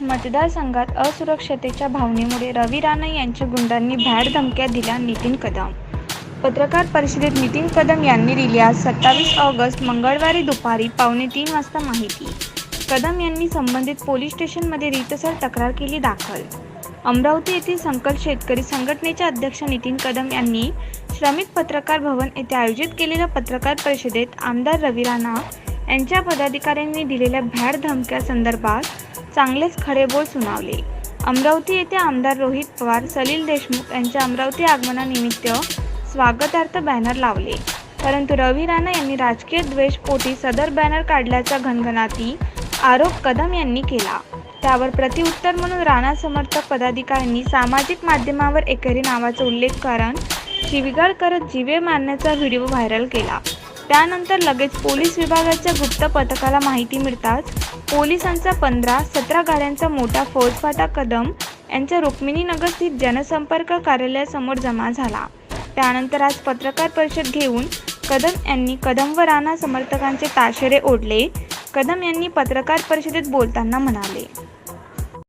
मतदारसंघात असुरक्षतेच्या भावनेमुळे रवी राणा यांच्या गुंडांनी भ्याड धमक्या दिल्या नितीन कदम. पत्रकार परिषदेत नितीन कदम यांनी दिली आज सत्तावीस ऑगस्ट मंगळवारी दुपारी पावणे तीन वाजता माहिती. कदम यांनी संबंधित पोलीस स्टेशनमध्ये रीतसर तक्रार केली दाखल. अमरावती येथील संकल्प शेतकरी संघटनेचे अध्यक्ष नितीन कदम यांनी श्रमिक पत्रकार भवन येथे आयोजित केलेल्या पत्रकार परिषदेत आमदार रवी राणा यांच्या पदाधिकाऱ्यांनी दिलेल्या भ्याड धमक्या संदर्भात चांगलेच खडेबोल सुनावले. अमरावती येथे आमदार रोहित पवार सलील देशमुख यांच्या अमरावती आगमनानिमित्त स्वागतार्थ बॅनर लावले. परंतु रवी राणा यांनी राजकीय द्वेषपोटी सदर बॅनर काढल्याचा घनघनाती आरोप कदम यांनी केला. त्यावर प्रतिउत्तर म्हणून राणा समर्थक पदाधिकाऱ्यांनी सामाजिक माध्यमावर एकेरी नावाचा उल्लेख करून शिविगाळ करत जीवे मारण्याचा व्हिडिओ व्हायरल केला. त्यानंतर लगेच पोलीस विभागाच्या गुप्त पथकाला माहिती मिळताच पोलिसांचा पंधरा सतरा गाड्यांचा मोठा फौजफाटा कदम यांच्या रुक्मिणीनगर स्थित जनसंपर्क कार्यालयासमोर जमा झाला. त्यानंतर आज पत्रकार परिषद घेऊन कदम यांनी कदम व राणा समर्थकांचे ताशेरे ओढले. कदम यांनी पत्रकार परिषदेत बोलताना म्हणाले